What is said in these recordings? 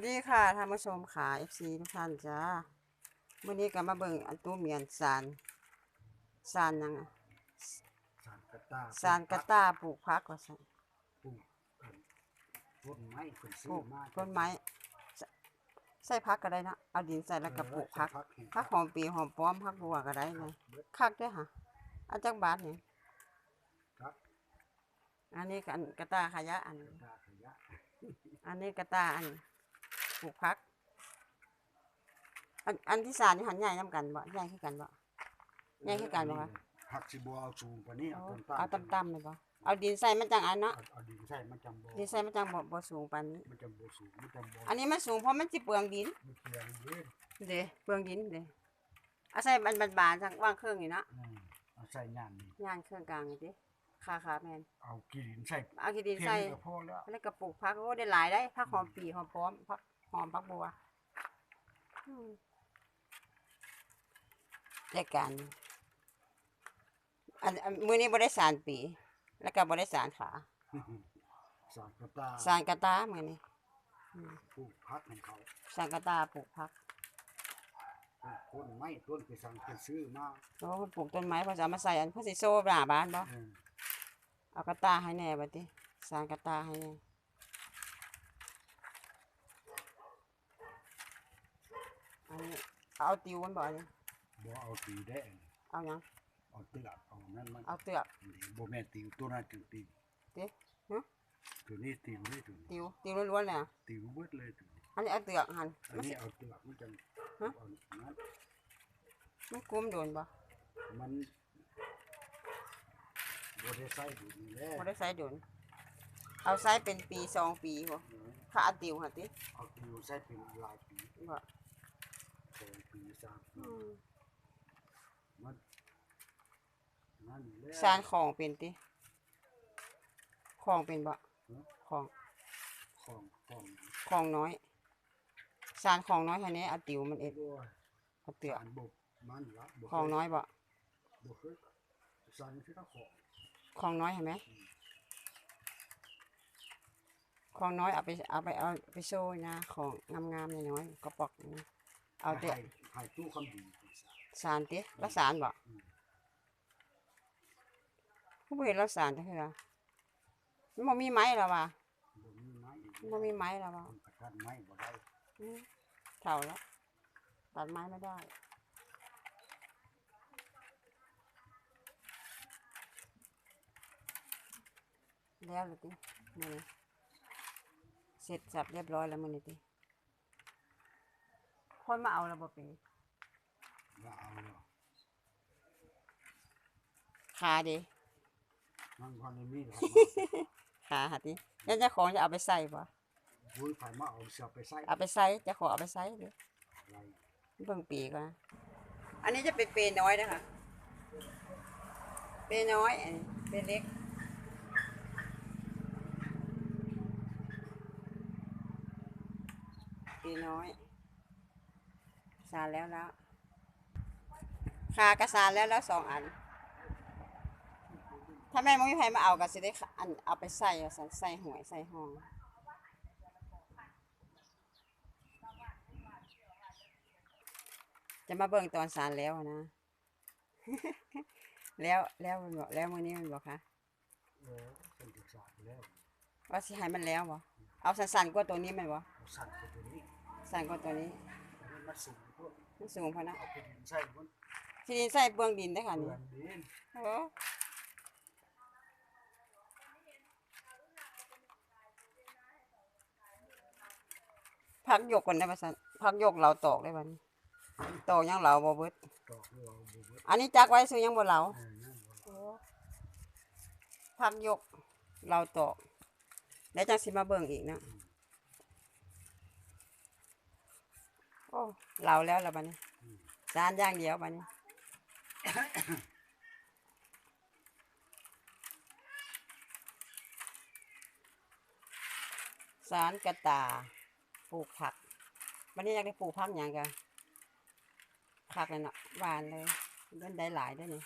สวัสดีค่ะท่านผู้ชมค่ะ FC ทุกท่านจ้าวันนี้ก็มาเบิ่งอันตู้เมียนสารสารยังอะสารกระตาสารกระตาปลูกพักว่าซั่นปลูกต้นไม้คนปซื้ลูอกมาต้นไม้ใส่ใส่พักก็ได้นะเอาดินใส่แล้วก็ปลูกพักพักหอมปีหอมป้อมพักบัวก็ได้นะคักเด้อค่ะเอาจักบาทนี่ครับอันนี้ก็อันกระตาขยะอัน กระตาขยะอันนี้กระตาอัน ปลูกพัก อันอันที่สารนี่หันใหญ่น้ำกันบ่ใหญ่คือกันบ่ใหญ่คือกันบ่คะผักสิบัวเอาสูงกว่านี้เอาเอาต้นเอาต่ำๆเลยบ่เอาดินใส่มันจังอันเนาะเอาเอาดินใส่มันจำบ่ดินใส่มันจังบ่บ่สูงปานนี้มันจำบ่สูงมันจำบ่อันนี้มันสูงเพราะมันสิเปลืองดินมันเปลืองเด้เด้เปลืองดินเด้เอาใส่มันบานๆจังว่างเครื่องนี่เนาะอืมเอาใส่ย่านนี่ย่างเครื่องกลางนี่ติ ค่ะค่ะแม่นเอาขี้ดินใส่เอาขี้ดินเพียใส่งก็พอแล้วแล้วก็ปลูกผักโอ้ได้หลายได้ผักหอมปีหอมป้อมผักหอมผักบัวอืมได้การอันอันมื้อนี้บ่ได้สารปี แล้วก็บ่ได้สารขาสารกระตาสารกระตามื้อนี้อืมปลูกพักของเขาสารกระตาปลูกผักปลูกต้นไม้ต้นไปสั่งไปซื้อมาโอ้เพิ่นปลูกต้นไม้เพิ่นจะเอามาใส่อันเพิ่นสิโซ่หน้าบ้านบ่ เออ เอากระตาให้แหน่บัดนี้สารกระตาให้แหน่อันนี้เอาติวมันบ่อันนี้บ่เอาตีได้เอาหยังเอาเตือกเอานั่นมันเอาเตือกบ่แม่นติวตัวนั้นติวติวติฮะตัวนี้ติวเลยตัวนี้ติวติวล้วนๆเลยอะติวเบิดเลยตัวนี้อันนี้เอาเตือกหันอันมันนี้สิเอาเตือกมันจังฮะเอานั้นมันกุมโดนบ่มัน บ่ได้ใส่ดูนี่แหละบ่ได้ใส่โดนเอาใส่เป็นปีสองปีบ่ถ้าเอาติวหั่นติเอาติวใส่เป็นหลายปีบ่สองปีสามปีอืมมันนั่นแหละสารของเป็นติของเป็นบ่ของของของของน้อยสารของน้อยแค่นี้เอาติวมันเอ็ดตัวเอาเตือกสารบบมันละบ่ของน้อยบ่บ่เคยสารที่เขาของ ของน้อยเห็นไหมของน้อยเอาไปเอาไปเอาไปโชว์นะ ของงามๆน้อยๆกระปอกนะเอาแต่ให้ให้ตู้คำดีสารสารติละสารบ่ผู้บ่เห็นละสารจังคือมันบ่มีไม้แล้วว่ะบ่มีไม้มันบ่มีไม้แล้วว่ะคนประกันไม้บ่ได้อืมเฒ่าแล้วตัดไม้ไม่ได้ แล้วเลยติมื้อนี้เสร็จสับเรียบร้อยแล้วมื้อนี้ติคนมาเอาแล้วบ่เป็นว่าเอาแล้วขาเดิมันพันในมีดขาหาติแล้วเจ้าของจะเอาไปใส่บ่บุ้ยไผมาเอาเสียไปใส่เอาไปใส่เจ้าของเอาไปใส่เด้ออะไรเบิ่งปีก่อนนะอันนี้จะเป็นเปรน้อยนะคะเปรน้อยอันนี้เปรเล็ก เปรน้อย สารแล้วแล้วคากระสารแล้วแล้วสองอัน ถ้าแม่ไม่มีใครมาเอาก็สิได้ค่ะอันเอาไปใส่เอาซั่นใส่หวยใส่ห้องจะมาเบิ่งตอนสารแล้วนะ แล้วแล้วมันบอกแล้วมื้อนี้มันบอกคะเออเป็นศึกษาไปแล้วว่าสิให้มันแล้วบ่เอาสั้นๆกว่าตัวนี้แมันบ่เอาสั่นไปตัวนี้ สั้นกว่าตัวนี้อันนี้ มันสูงพวกมันสูงพอนะเอาไปดินใส่บนที่ดินใส่เบื้องดินได้อค่ะเปลืนี่อนดินโอ้พักยกก่อนได้ป่ะสันพักยกเราตอกได้ป่ะนี่ตอกยังเหลาบ่เบิดตอกเราบุบอันนี้จักไว้ซื้อยังบ่เหลาเออนั่นบ่พักยกเราตอกแล้วจังสิมาเบิ่งอีกนะ โอ้เราแล้วละบัดนี้จานย่างเดียวบัดนี้สารกระตาปลูกผักวันนี้อยากได้ปลูกผักอย่างกันผักเลยเนาะหวานเลยเล่นได้หลายได้อนี่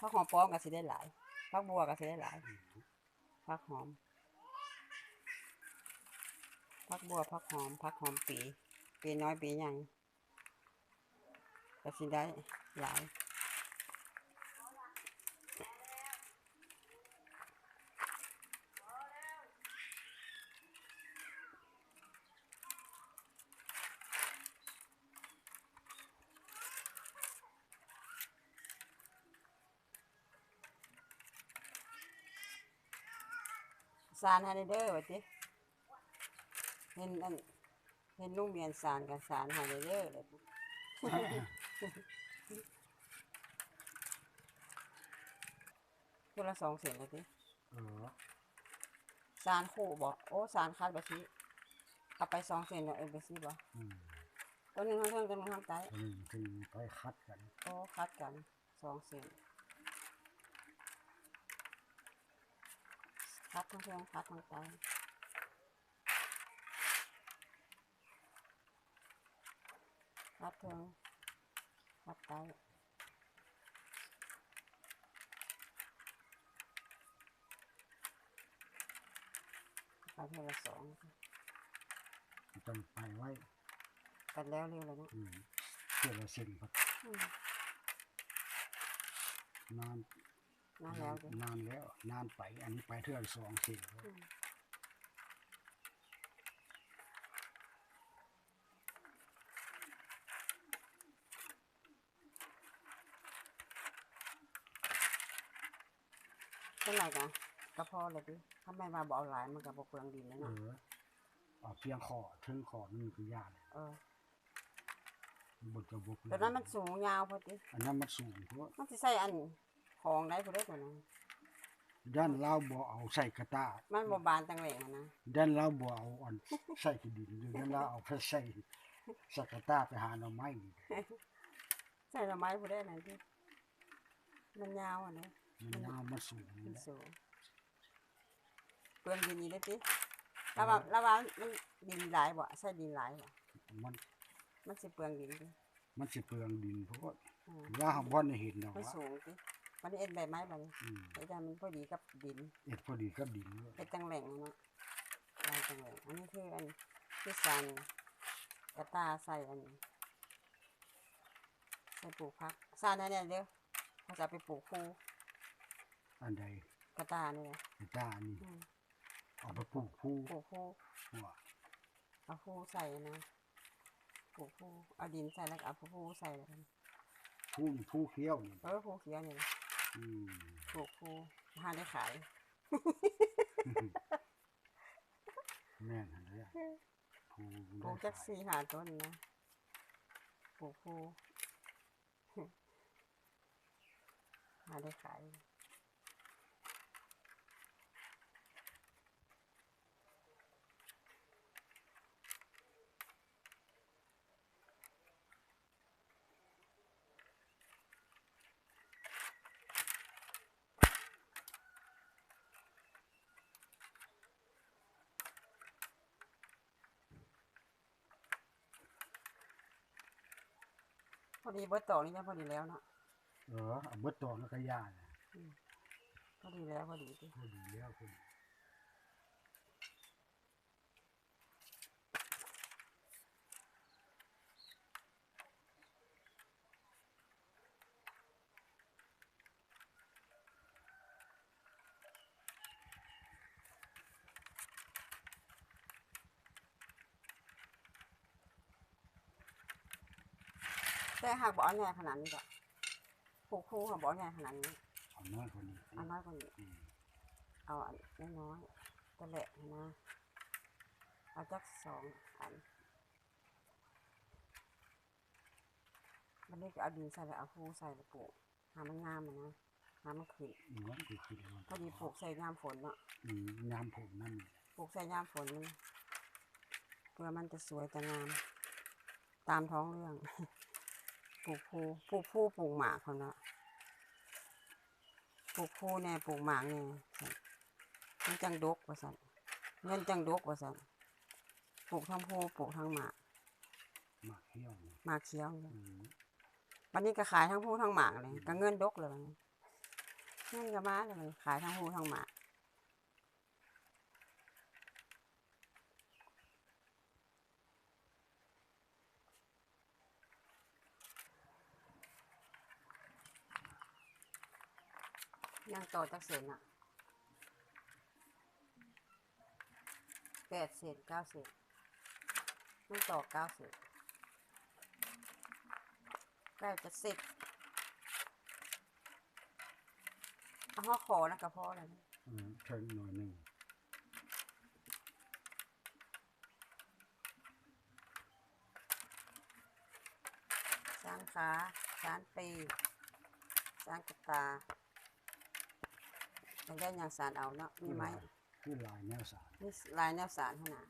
ผักหอมป้อมก็สิได้หลายผักบัวก็สิได้หลายผักหอมพักบัวพักหอมพักหอมปี ปีน้อยปีใหญ่ก็สิได้หลายสารให้ได้เด้อว่าติเห็นอัน เห็นลุงเมียนสารกับสารให้ได้เด้อเลยคือละสองเสียงเลยติเออสารคู่บ่โอ้สารคัดบ่สิเอาไปสองเส้นแล้วเอ็นไปสิบ่อืมตัวหนึงข้างเทิงตัวหนึงข้างใต้ตัวนี้ถึงไปคัดกันโอ้คัดกันสองเส้นคัดทั้งเทิงคัดทั้งใต้ คัดเทิงคัดใต้ไปเท่าละสองต้องไปไว้กันแล้วเร็วเลยเนาะอืมเพื่อเราเส้นครับอืมนานนั่นแล้วดินานแล้วนานไป อันนี้ไปเท่าละสองเส้นแล้วอืมเป็นไร กันก็พอเลยดิถ้าไม่มาบอกหลายมันก็บอกเปลืองดินแล้วเอเนาะอเอาเพียงขอถึงขอมันคือยากเออบทจะบุกแต่นั้นมันสูงยาวพอดีอันนั้นมันสูงเพราะมันสิใส่อันของได้พอดีตัวนั้นด้านเราบ่เอาใส่กระตามันบ่บานตังแหล่งอะนะด้านเราบ่เอาอ่อนใส่ขี้ดินอยู่ด้านเราเอาไปใส่ใส่กระตาไปหาหน่อไม้นี่ใส่ดอกไม้พอดีนั่นดิมันยาวอะนะมันยาวมันสูงมันนี่แหละสูง เปลืองดินนี่ได้ดิแล้วว่าแล้วว่ามันดินหลายบ่ใส่ดินหลายบ่มันมันสิเปลืองดินดิมันสิเปลืองดินเพราะว่าอืมว่าหาบ่ได้เห็นดอกมันว่าสูงดิมันเอ็นใบไม้บัดนี้อืมไอ้ด้านมันพอดีกับดินเอ็ดพอดีกับดินเลยเป็นตังแหล่งอะเนาะลายตังแหล่งอันนี้คืออันที่สันกระตาใส่อันใส่ปลูกพักซานนั่นเนี่ยเด้อเขาจะเอาไปปลูกคูอันใดกระตานี่แหละกระตานี่อืม เอาไปปลูกผู้ปลูกคูหัวเอาคูใส่นะปลูกคูเอาดินใส่แล้วก็เอาคูใส่แล้วกันผู้ผู้เขี้ยวนี่เออคูเขียวนี่อืมปลูกคูหาได้ขายแม่นหั่นเลยผู้ปลูกได้จักขายสี่หาต้นนะปลูกคูหาได้ขาย อดีเบิดตอกนี่ยังพอดีแล้วเนาะเออเอาเบิดตอนแล้วก็ย่าน่ะพอดีแล้วพอดีดิ พอดีแล้วคุณ แต่หากบอกใหญ่ขนาดนี้ก็ปลูกคู่หากบอกใหญ่ขนาดนี้เอาน้อยกว่านี้เอาน้อยกว่านี้ อืมเอาอันน้อยๆตัวแหละนะเอาจักสองอันมันนี้ก็เอาดินใส่แล้วเอาคู่ใส่แล้วปลูกหามันงามอะนะหามันขึ้นอืมมันคือคือมันพอดีปลูกใส่ยามฝนเนาะอืมยามผมนั่นนี่ปลูกใส่ยามฝนมันเพื่อมันจะสวยจะงาม ตามท้องเรื่อง ปลูกภูปลูกภูปลูกหมากคนละปลูกภูแน่ปลูกหมากแน่สั่นมันจังดกว่าสันเงินจังดกว่าสันปลูกทั้งภูปลูกทั้งหมากหมากเขี้ยวนี่หมากเขียวเลยอืมวันนี้ก็ขายทั้งภูทั้งหมากเลยก็เงินดกเลยเงินก็มาเลยขายทั้งภูทั้งหมาก ยังต่อจากเศษอะแปดเศษเก้าเศษยังต่อเก้าเศษใกล้จะเสร็จเอาห่อขอนะกับพ่อเลยนะเออเชิงหน่อยหนึ่งสร้างขาสร้างปีสร้างกระตา อยากได้อย่างสารเอาเนาะมีไหมคือลายแนวสารมีลายแนวสารขนาด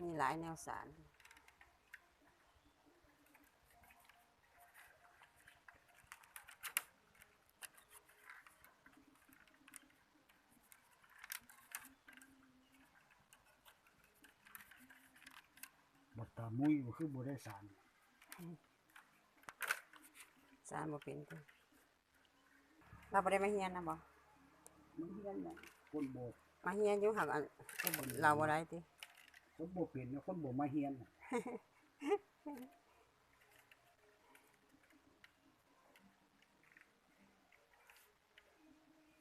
มีหลายแนวสารบัดตามุ้ยก็คือบ่ได้สารสารบ่เป็นติ เราบ่ได้มาเฮียนนะบ่มันเฮียนน่ะคนบ่มาเฮียนอยู่หักอันเราบ่ได้ติคนบ่เป็นนะคนบ่มาเฮียนน่ะ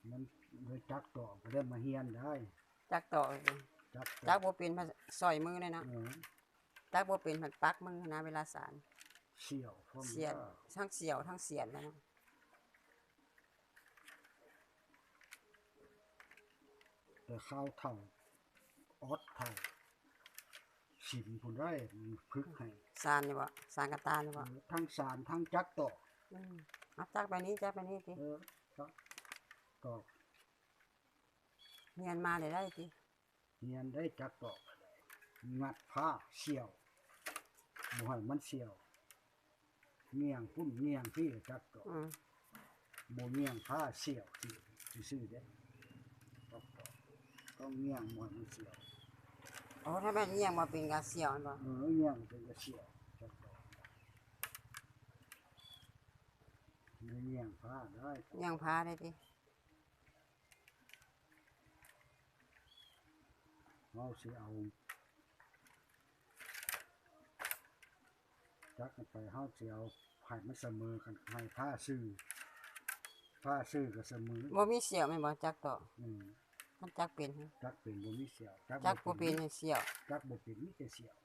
มันเลยจักต่อก็ได้มาเฮียนได้จักต่อเลยจักต่อจักบ่เป็นมาซอยมือเลยเนาะเออจักบ่เป็นมันปักมือนะเวลาสารเสี่ยวพร้อมเสียนก็ทั้งเสียวทั้งเสียนแล้วเนาะ แต่ข้าวเท่าออดเท่าสินพุ่นได้มันพึกให้สารนี่บ่สารกระตานี่เอบ่อทั้งสารทั้งจักต่ออืมเอาจักไปนี้จักไปนี้ติเออจักต่อเฮียนมาได้ได้ติเฮียนได้จักต่อก็ได้งัดผ้าเสี่ยวบ่ให้มันเสี่ยวเงียงพุ่นเงียงพี่จักต่ออืมโมเงียงผ้าเสี่ยวที่ซื่อๆเด้ต้องต้อง ต้องเงียงหมดมันเสี่ยวโอ้ถ้าแม่นเฮียงบ่เป็นก็เสียวอันบ่เออเงียงเป็นกระเสี่ยวจักต่อไม่เงียงผ้าได้เฮียงพาได้ติเราสิเอาจักกันไปเฮาสิเอาให้มันเสมอกันให้ผ้าซื่อผ้าซื่อก็เสมอบ่มีเสียวแม่นบ่จักต่ออืม มันจักเป็นฮะจักเป็นบ่มีเสี่ยวจักบ่เป็นให้เสียวจักบ่เป็นมีแต่เสี่ยว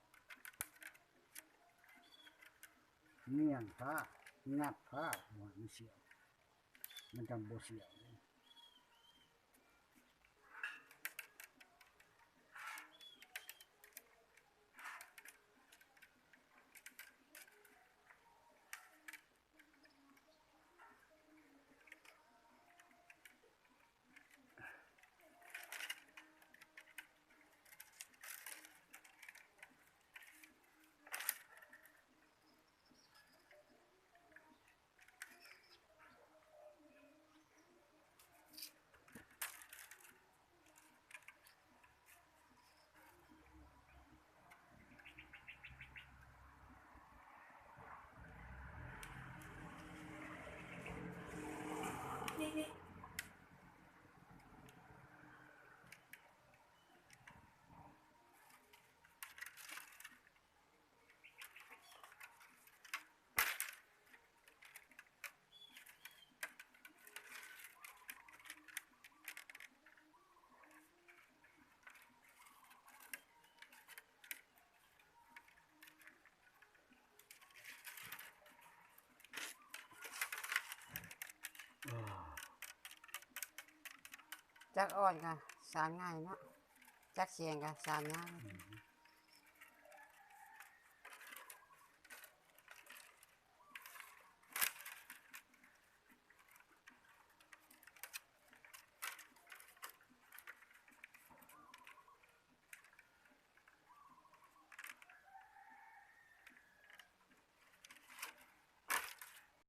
เงียงผ้างัดผ้าบ่ให้มันเสี่ยว มันจังบ่เสี่ยว จักอ่อนก็สารง่ายเนาะจักเสียงก็สารง่าย